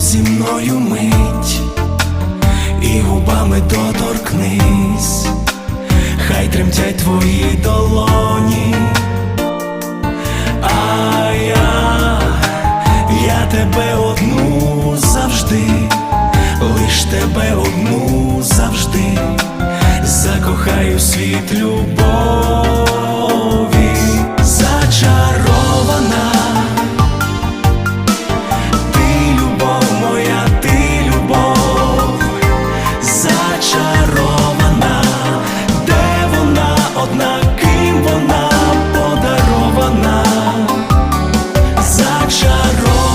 зі мною мить, і губами доторкнись, хай тремтять твої долоні, а я, я тебе одну завжди, лиш тебе одну завжди, закохаю світ любов. зачарована.